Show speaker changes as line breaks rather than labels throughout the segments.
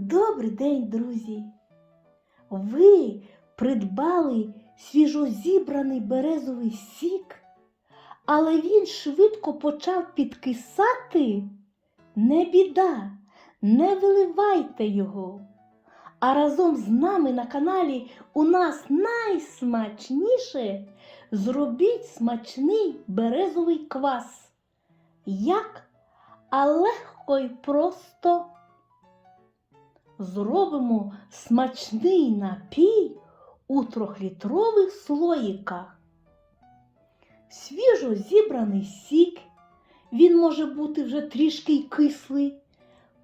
Добрий день, друзі! Ви придбали свіжозібраний березовий сік, але він швидко почав підкисати? Не біда, не виливайте його. А разом з нами на каналі у нас найсмачніше зробіть смачний березовий квас. Як? А легко й просто зробимо смачний напій у трьохлітрових слоїках. Свіжо зібраний сік, він може бути вже трішки й кислий.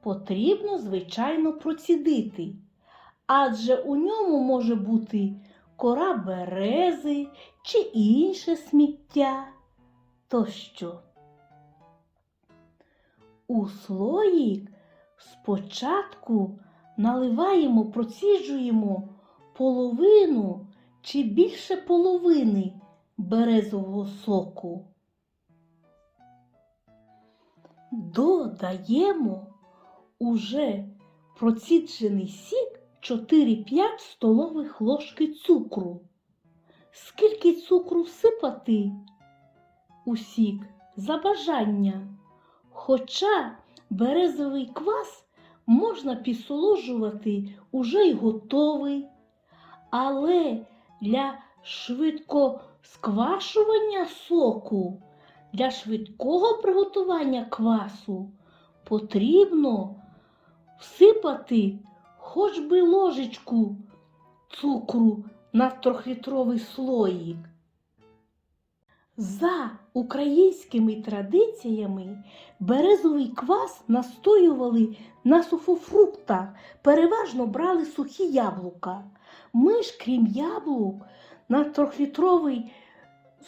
Потрібно, звичайно, процідити, адже у ньому може бути кора берези чи інше сміття тощо. У слоїк спочатку наливаємо, проціджуємо половину чи більше половини березового соку. Додаємо уже проціджений сік 4-5 столових ложки цукру. Скільки цукру всипати у сік за бажанням. Хоча березовий квас можна підсоложувати уже й готовий, але для швидкосквашування соку, для швидкого приготування квасу потрібно всипати хоч би ложечку цукру на трьохлітровий слоїк. За українськими традиціями березовий квас настоювали на суфофруктах, переважно брали сухі яблука. Ми ж, крім яблук, на трьохлітровий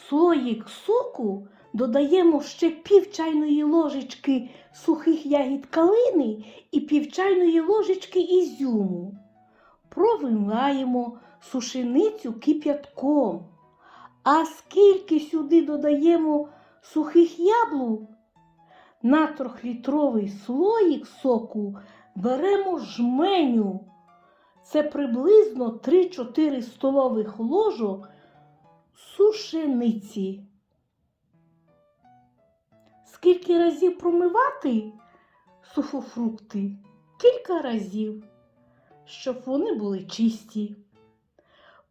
слоїк соку додаємо ще пів чайної ложечки сухих ягід калини і пів чайної ложечки ізюму. Провимаємо сушеницю кип'ятком. А скільки сюди додаємо сухих яблук, на трьохлітровий слоїк соку беремо жменю. Це приблизно 3-4 столових ложок сушениці. Скільки разів промивати сухофрукти? Кілька разів, щоб вони були чисті.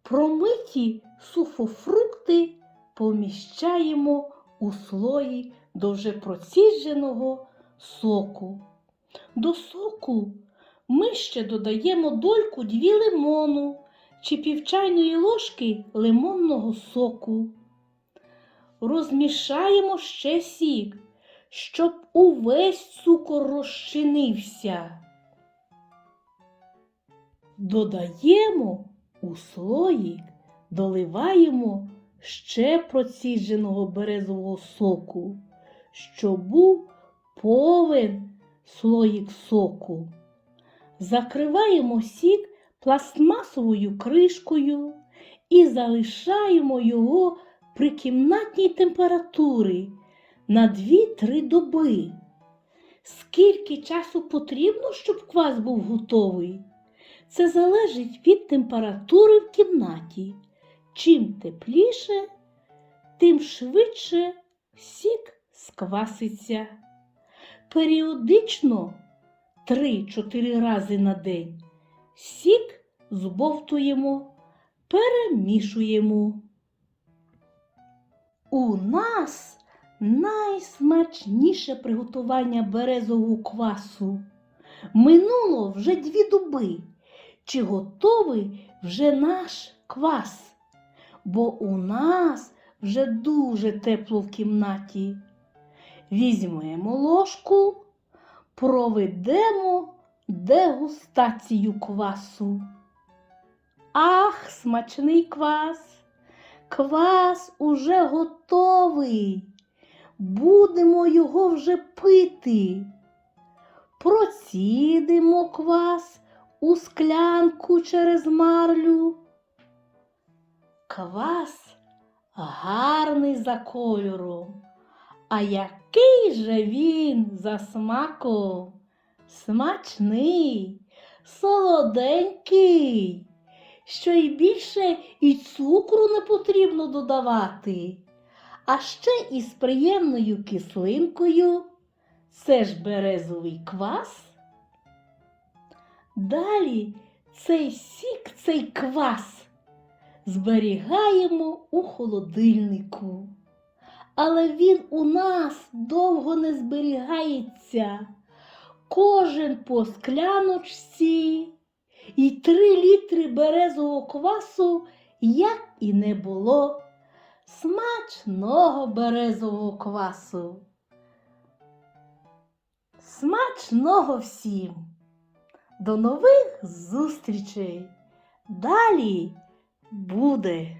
Промиті суфофрукти поміщаємо у слої до вже процідженого соку. До соку ми ще додаємо дольку дві лимону чи півчайної ложки лимонного соку. Розмішаємо ще сік, щоб увесь цукор розчинився. Додаємо у слоїк, доливаємо ще процідженого березового соку, щоб був повен слоїк соку. Закриваємо сік пластмасовою кришкою і залишаємо його при кімнатній температурі на 2-3 доби. Скільки часу потрібно, щоб квас був готовий? Це залежить від температури в кімнаті. Чим тепліше, тим швидше сік скваситься. Періодично 3-4 рази на день сік збовтуємо, перемішуємо. У нас найсмачніше приготування березового квасу. Минуло вже дві доби. Чи готовий вже наш квас? Бо у нас вже дуже тепло в кімнаті. Візьмемо ложку, проведемо дегустацію квасу. Ах, смачний квас! Квас уже готовий. Будемо його вже пити. Процідимо квас у склянку через марлю. Квас гарний за кольором, а який же він за смаком? Смачний, солоденький, що й більше і цукру не потрібно додавати, а ще і з приємною кислинкою. Це ж березовий квас. Далі цей сік, цей квас зберігаємо у холодильнику. Але він у нас довго не зберігається. Кожен по скляночці і три літри березового квасу, як і не було. Смачного березового квасу. Смачного всім! До нових зустрічей! Далі буде!